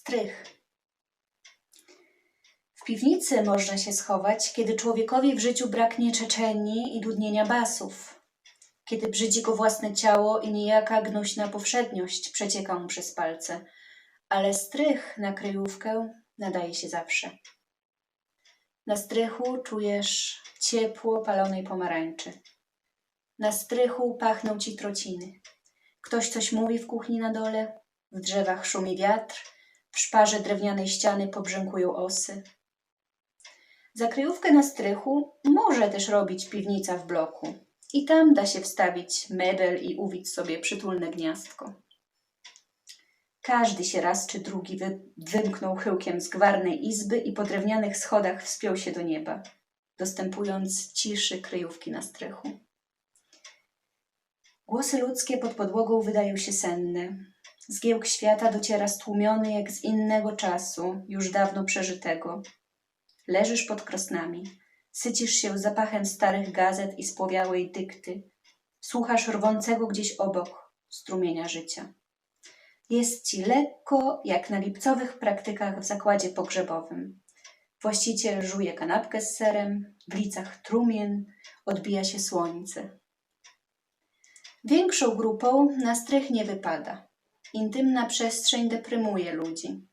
Strych. W piwnicy można się schować, kiedy człowiekowi w życiu braknie czeczeni i dudnienia basów, kiedy brzydzi go własne ciało i niejaka gnuśna powszedniość przecieka mu przez palce, ale strych na kryjówkę nadaje się zawsze. Na strychu czujesz ciepło palonej pomarańczy. Na strychu pachną ci trociny. Ktoś coś mówi w kuchni na dole, w drzewach szumi wiatr, w szparze drewnianej ściany pobrzękują osy. Za kryjówkę na strychu może też robić piwnica w bloku. I tam da się wstawić mebel i uwić sobie przytulne gniazdko. Każdy się raz czy drugi wy, wymknął chyłkiem z gwarnej izby i po drewnianych schodach wspiął się do nieba, dostępując ciszy kryjówki na strychu. Głosy ludzkie pod podłogą wydają się senne. Zgiełk świata dociera stłumiony jak z innego czasu, już dawno przeżytego. Leżysz pod krosnami, sycisz się zapachem starych gazet i spłowiałej dykty. Słuchasz rwącego gdzieś obok strumienia życia. Jest ci lekko, jak na lipcowych praktykach w zakładzie pogrzebowym. Właściciel żuje kanapkę z serem, w licach trumien, odbija się słońce. Większą grupą na strych nie wypada. Intymna przestrzeń deprymuje ludzi.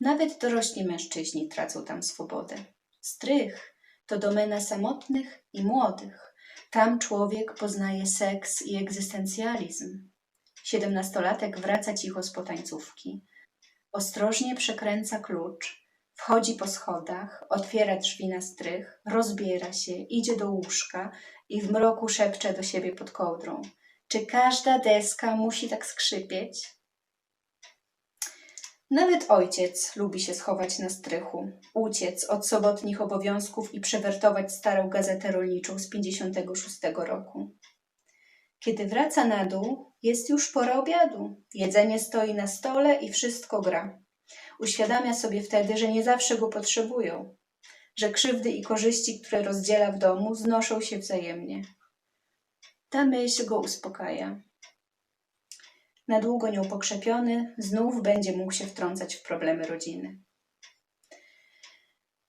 Nawet dorośli mężczyźni tracą tam swobodę. Strych to domena samotnych i młodych. Tam człowiek poznaje seks i egzystencjalizm. Siedemnastolatek wraca cicho z potańcówki. Ostrożnie przekręca klucz, wchodzi po schodach, otwiera drzwi na strych, rozbiera się, idzie do łóżka i w mroku szepcze do siebie pod kołdrą. Czy każda deska musi tak skrzypieć? Nawet ojciec lubi się schować na strychu, uciec od sobotnich obowiązków i przewertować starą gazetę rolniczą z 56 roku. Kiedy wraca na dół, jest już pora obiadu. Jedzenie stoi na stole i wszystko gra. Uświadamia sobie wtedy, że nie zawsze go potrzebują, że krzywdy i korzyści, które rozdziela w domu, znoszą się wzajemnie. Ta myśl go uspokaja. Na długo nią pokrzepiony, znów będzie mógł się wtrącać w problemy rodziny.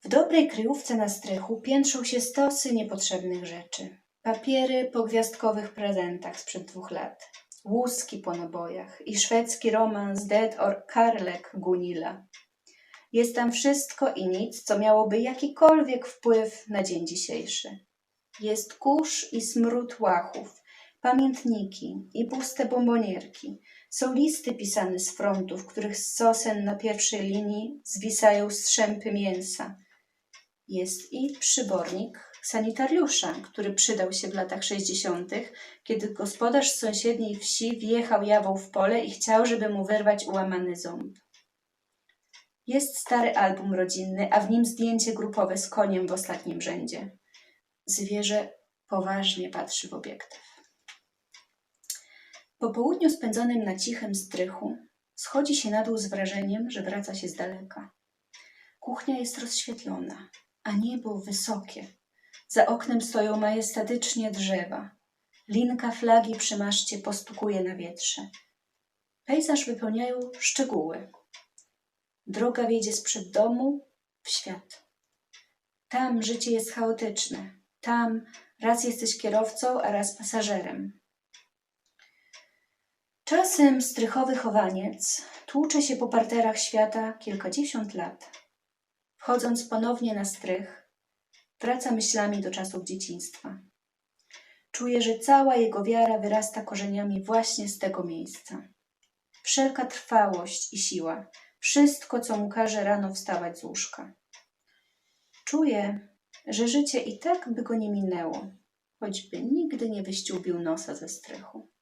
W dobrej kryjówce na strychu piętrzą się stosy niepotrzebnych rzeczy. Papiery po gwiazdkowych prezentach sprzed dwóch lat, łuski po nabojach i szwedzki romans Dead or Karlek Gunilla. Jest tam wszystko i nic, co miałoby jakikolwiek wpływ na dzień dzisiejszy. Jest kurz i smród łachów, pamiętniki i puste bombonierki. Są listy pisane z frontu, w których z sosen na pierwszej linii zwisają strzępy mięsa. Jest i przybornik sanitariusza, który przydał się w latach 60., kiedy gospodarz z sąsiedniej wsi wjechał jawą w pole i chciał, żeby mu wyrwać ułamany ząb. Jest stary album rodzinny, a w nim zdjęcie grupowe z koniem w ostatnim rzędzie. Zwierzę poważnie patrzy w obiektyw. Po południu spędzonym na cichym strychu schodzi się na dół z wrażeniem, że wraca się z daleka. Kuchnia jest rozświetlona, a niebo wysokie. Za oknem stoją majestatycznie drzewa. Linka flagi przy maszcie postukuje na wietrze. Pejzaż wypełniają szczegóły. Droga wiedzie sprzed domu w świat. Tam życie jest chaotyczne. Tam raz jesteś kierowcą, a raz pasażerem. Czasem strychowy chowaniec tłucze się po parterach świata kilkadziesiąt lat. Wchodząc ponownie na strych, wraca myślami do czasów dzieciństwa. Czuje, że cała jego wiara wyrasta korzeniami właśnie z tego miejsca. Wszelka trwałość i siła, wszystko, co mu każe rano wstawać z łóżka. Czuje, że życie i tak by go nie minęło, choćby nigdy nie wyściółbił nosa ze strychu.